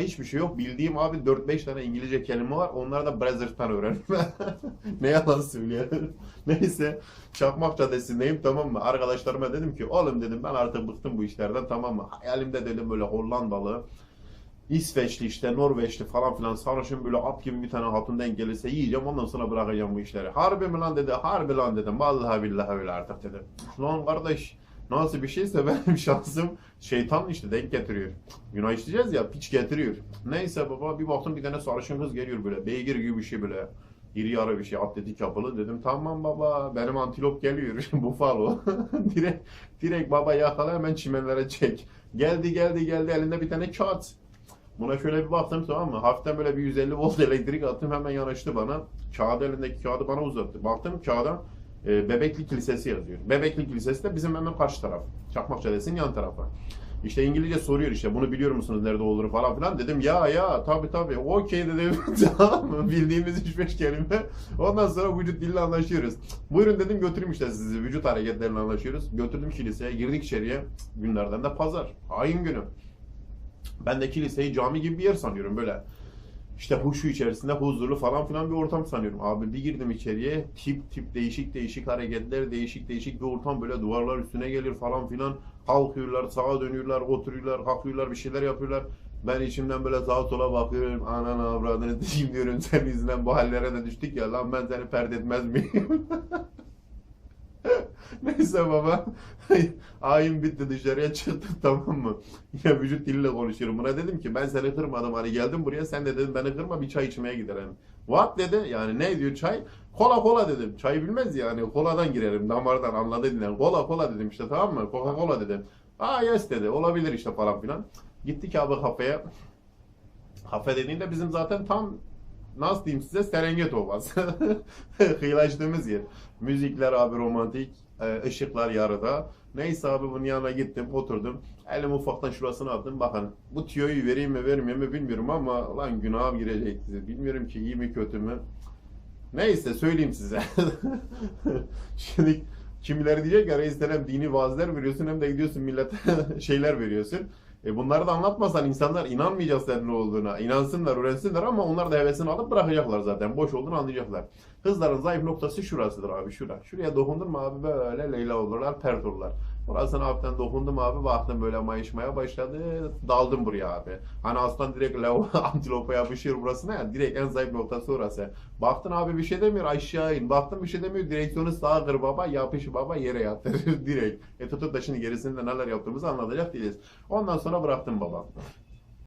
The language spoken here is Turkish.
hiçbir şey yok. Bildiğim abi 4-5 tane İngilizce kelime var. Onları da Brazzers'tan öğrendim. ne yalan söylüyorum. Neyse Çakmak Caddesi'ndeyim tamam mı? Arkadaşlarıma dedim ki oğlum dedim ben artık bıktım bu işlerden tamam mı? Hayalimde dedim böyle Hollandalı, İsveçli işte Norveçli falan filan sarhoşum böyle at gibi bir tane hatun denk gelirse yiyeceğim ondan sonra bırakacağım bu işleri. Harbi mi lan dedi, harbi lan dedim. Vallahi billahi öyle artık dedim. Lan kardeş nasıl bir şeyse benim şansım şeytan işte denk getiriyor. Günah işleyeceğiz ya piç getiriyor. Neyse baba bir baktım bir tane sarışın kız geliyor böyle beygir gibi bir şey böyle. İri yarı bir şey atletik yapılı dedim tamam baba benim antilop geliyor bufalo direkt direkt baba yakala hemen çimenlere çek geldi geldi geldi elinde bir tane kağıt Buna şöyle bir baktım tamam mı? Hafiften böyle bir 150 volt elektrik attım hemen yanaştı bana. Kağıdı elindeki kağıdı bana uzattı. Baktım kağıda e, Bebekli Kilisesi yazıyor. Bebekli Kilisesi de bizim hemen karşı taraf. Çakmak Caddesi'nin yan tarafı. İşte İngilizce soruyor işte bunu biliyor musunuz nerede olduğunu falan filan. Dedim ya ya tabi tabi okey dedim tamam bildiğimiz 3-5 kelime. Ondan sonra vücut dille anlaşıyoruz. Buyurun dedim götüreyim işte sizi vücut hareketlerini anlaşıyoruz. Götürdüm kiliseye girdik içeriye günlerden de pazar. Ayın günü. Ben de kiliseyi cami gibi bir yer sanıyorum böyle. İşte huşu içerisinde huzurlu falan filan bir ortam sanıyorum. Abi bir girdim içeriye tip tip değişik değişik hareketler, değişik değişik bir ortam böyle duvarlar üstüne gelir falan filan. Kalkıyorlar, sağa dönüyorlar, oturuyorlar, kalkıyorlar, bir şeyler yapıyorlar. Ben içimden böyle sağa sola bakıyorum. Ananı avradını diyeyim diyorum. Senin yüzünden bu hallere de düştük ya lan ben seni pert etmez miyim? Neyse baba. Ayın bitti dışarıya çıktık tamam mı? Ya vücut diliyle konuşuyorum. Buna dedim ki ben seni kırmadım hani geldim buraya sen de dedim beni kırma bir çay içmeye gidelim. What dedi yani ne diyor çay? Kola kola dedim. Çayı bilmez yani koladan girerim damardan anladı dinlen. Kola kola dedim işte tamam mı? Coca cola dedim. Aa yes dedi olabilir işte falan filan. Gittik abi kafeye. Kafe dediğinde bizim zaten tam nasıl diyeyim size Serengeti Ovası. Kıyılaştığımız yer. Müzikler abi romantik, e, ışıklar yarıda. Neyse abi bunun yanına gittim, oturdum. Elimi ufaktan şurasına attım. Bakın bu tüyoyu vereyim mi vermeyeyim mi bilmiyorum ama lan günah girecek size. Bilmiyorum ki iyi mi kötü mü. Neyse söyleyeyim size. Şimdi kimileri diyecek ya reis dini vaazlar veriyorsun hem de gidiyorsun millete şeyler veriyorsun. E bunları da anlatmasan insanlar inanmayacak senin ne olduğuna. İnansınlar, öğrensinler ama onlar da hevesini alıp bırakacaklar zaten. Boş olduğunu anlayacaklar. Kızların zayıf noktası şurasıdır abi şura. Şuraya dokundun mu abi böyle Leyla olurlar, pert olurlar. Orasına hafiften dokundum abi baktım böyle mayışmaya başladı. Daldım buraya abi. Hani aslan direkt antilopa yapışıyor burasına ya. Direkt en zayıf noktası orası. Baktın abi bir şey demiyor aşağı in. Baktın bir şey demiyor direksiyonu sağa kır baba yapış baba yere yat direkt. E tutup da şimdi gerisinde neler yaptığımızı anlatacak değiliz. Ondan sonra bıraktım baba.